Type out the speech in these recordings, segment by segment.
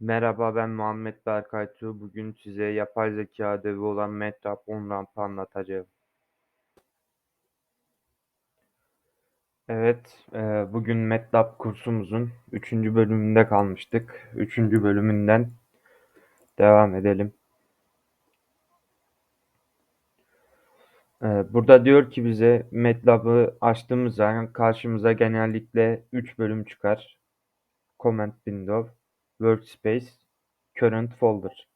Merhaba, ben Muhammed Berkay Tuğ. Bugün size yapay zeka ödevi olan MATLAB on-ramp'ı anlatacağım. Evet, eee, bugün MATLAB kursumuzun 3. bölümünde kalmıştık. 3. bölümünden devam edelim. Eee, burada diyor ki bize MATLAB'ı açtığımız zaman karşımıza genellikle 3 bölüm çıkar. Command Window, Workspace, Current Folder.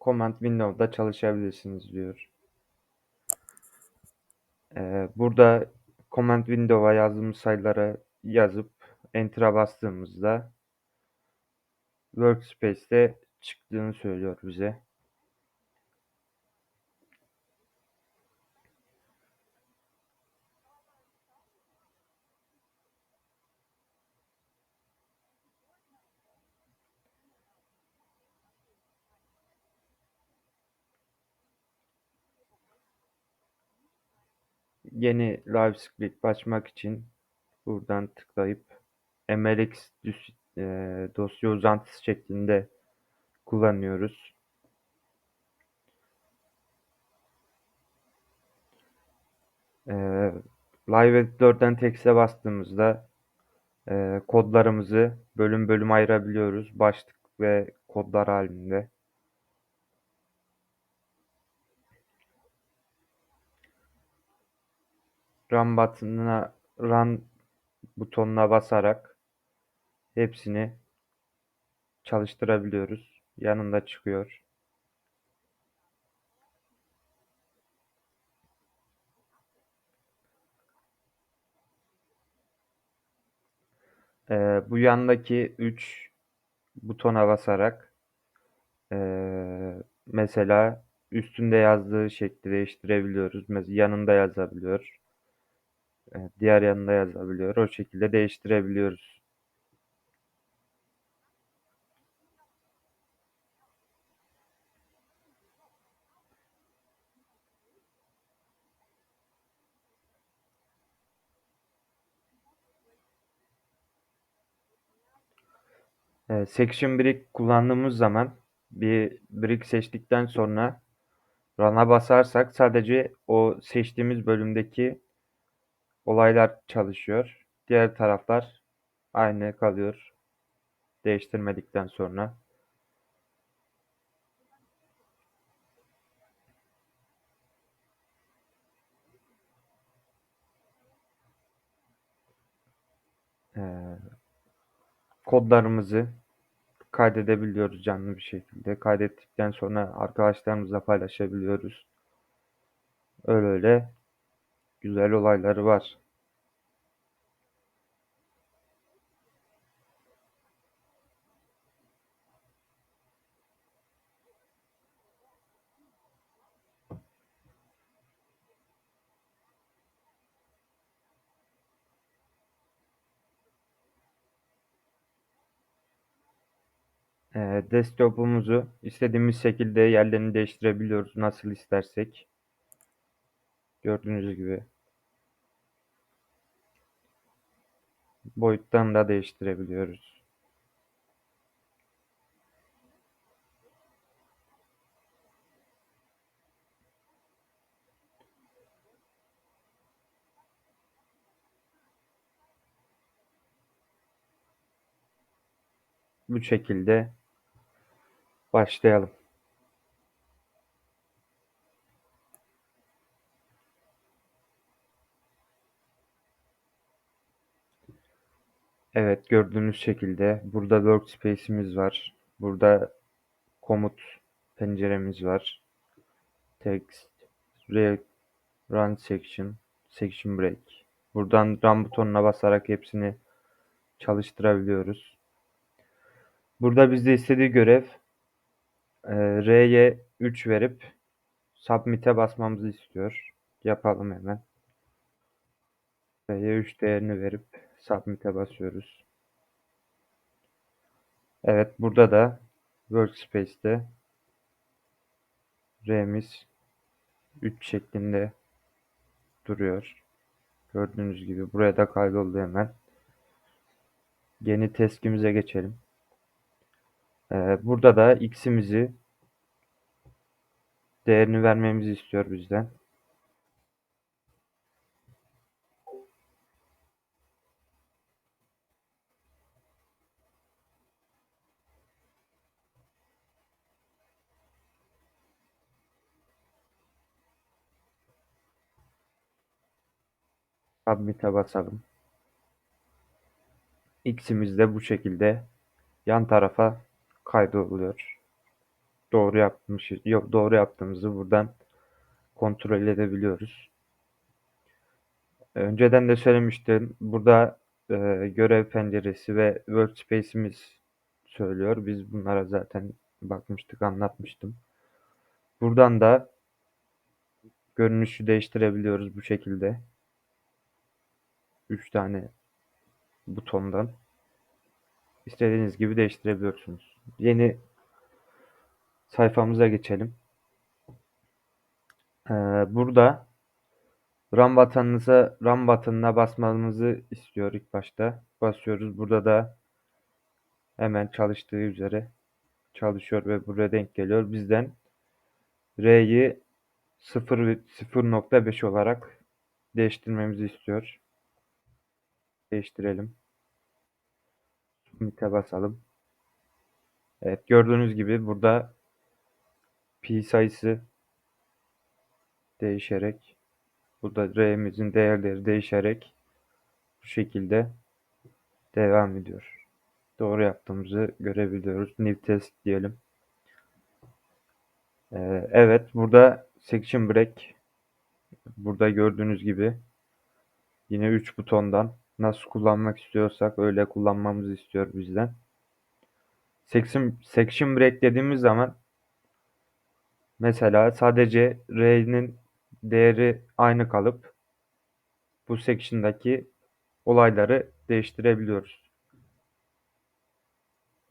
Command Window'da çalışabilirsiniz diyor. Ee, burada Command Window'a yazdığımız sayıları yazıp Enter'a bastığımızda Workspace'te çıktığını söylüyor bize. Yeni live script açmak için buradan tıklayıp MLX e, dosya uzantısı şeklinde kullanıyoruz. E, live Editor'dan text'e bastığımızda e, kodlarımızı bölüm bölüm ayırabiliyoruz. Başlık ve kodlar halinde. Run butonuna Run butonuna basarak hepsini çalıştırabiliyoruz. Yanında çıkıyor. Ee, bu yandaki 3 butona basarak ee, mesela üstünde yazdığı şekli değiştirebiliyoruz. Mesela yanında yazabiliyor. Ee, diğer yanında yazabiliyor. O şekilde değiştirebiliyoruz. Ee, Section Brick kullandığımız zaman bir brick seçtikten sonra Run'a basarsak sadece o seçtiğimiz bölümdeki olaylar çalışıyor. Diğer taraflar aynı kalıyor değiştirmedikten sonra. Ee, kodlarımızı kaydedebiliyoruz canlı bir şekilde. Kaydettikten sonra arkadaşlarımızla paylaşabiliyoruz. Öyle öyle güzel olayları var. Ee, desktop'umuzu istediğimiz şekilde yerlerini değiştirebiliyoruz nasıl istersek. Gördüğünüz gibi. Boyuttan da değiştirebiliyoruz. Bu şekilde başlayalım. Evet gördüğünüz şekilde burada workspace'imiz var. Burada komut penceremiz var. Text, Run Section, Section Break. Buradan Run butonuna basarak hepsini çalıştırabiliyoruz. Burada bizde istediği görev e, R'ye 3 verip Submit'e basmamızı istiyor. Yapalım hemen. R'ye 3 değerini verip Submit'e basıyoruz. Evet burada da Workspace'te R'miz 3 şeklinde duruyor. Gördüğünüz gibi buraya da kaydoldu hemen. Yeni teskimize geçelim. Ee, burada da x'imizi değerini vermemizi istiyor bizden. Submit'e basalım. X'imiz de bu şekilde yan tarafa kaydoluyor. Doğru yapmış, yok doğru yaptığımızı buradan kontrol edebiliyoruz. Önceden de söylemiştim. Burada e, görev penceresi ve workspace'imiz söylüyor. Biz bunlara zaten bakmıştık, anlatmıştım. Buradan da görünüşü değiştirebiliyoruz bu şekilde. 3 tane butondan istediğiniz gibi değiştirebiliyorsunuz. Yeni sayfamıza geçelim. Ee, burada RAM buton'ınıza RAM buton'una basmanızı istiyor ilk başta. Basıyoruz. Burada da hemen çalıştığı üzere çalışıyor ve buraya denk geliyor. Bizden R'yi 0.5 olarak değiştirmemizi istiyor. Değiştirelim. Submit'e basalım. Evet gördüğünüz gibi burada pi sayısı değişerek burada R'mizin değerleri değişerek bu şekilde devam ediyor. Doğru yaptığımızı görebiliyoruz. New test diyelim. Ee, evet burada section break burada gördüğünüz gibi yine 3 butondan nasıl kullanmak istiyorsak öyle kullanmamızı istiyor bizden. Section, section break dediğimiz zaman mesela sadece R'nin değeri aynı kalıp bu section'daki olayları değiştirebiliyoruz.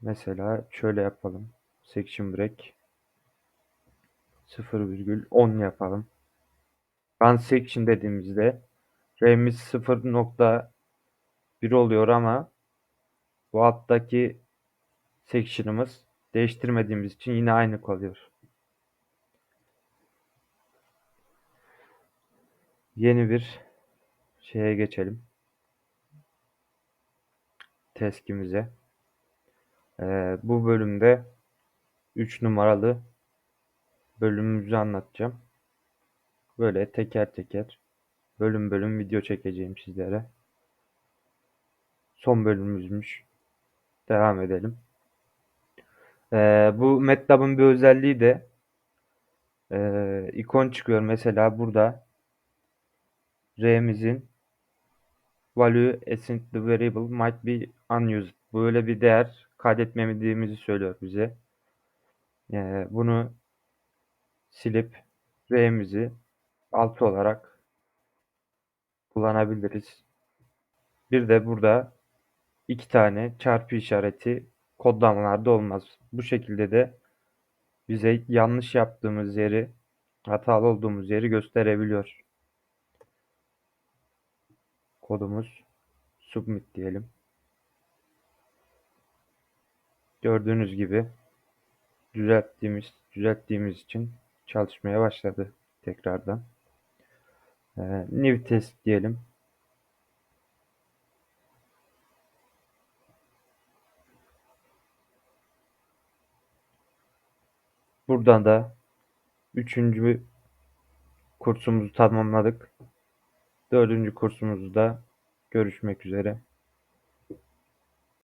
Mesela şöyle yapalım. Section break 0,10 yapalım. Run section dediğimizde R'miz 0.1 oluyor ama bu alttaki section'ımız değiştirmediğimiz için yine aynı kalıyor. Yeni bir şeye geçelim. Teskimize. Ee, bu bölümde 3 numaralı bölümümüzü anlatacağım. Böyle teker teker bölüm bölüm video çekeceğim sizlere. Son bölümümüzmüş. Devam edelim. Ee, bu MATLAB'ın bir özelliği de e, ikon çıkıyor. Mesela burada R'mizin value assigned the variable might be unused. Böyle bir değer kaydetmemediğimizi söylüyor bize. Ee, bunu silip R'mizi altı olarak kullanabiliriz. Bir de burada iki tane çarpı işareti kodlamalarda olmaz. Bu şekilde de bize yanlış yaptığımız yeri, hatalı olduğumuz yeri gösterebiliyor. Kodumuz submit diyelim. Gördüğünüz gibi düzelttiğimiz düzelttiğimiz için çalışmaya başladı tekrardan. Ee, new test diyelim. Buradan da üçüncü kursumuzu tamamladık. Dördüncü kursumuzda görüşmek üzere.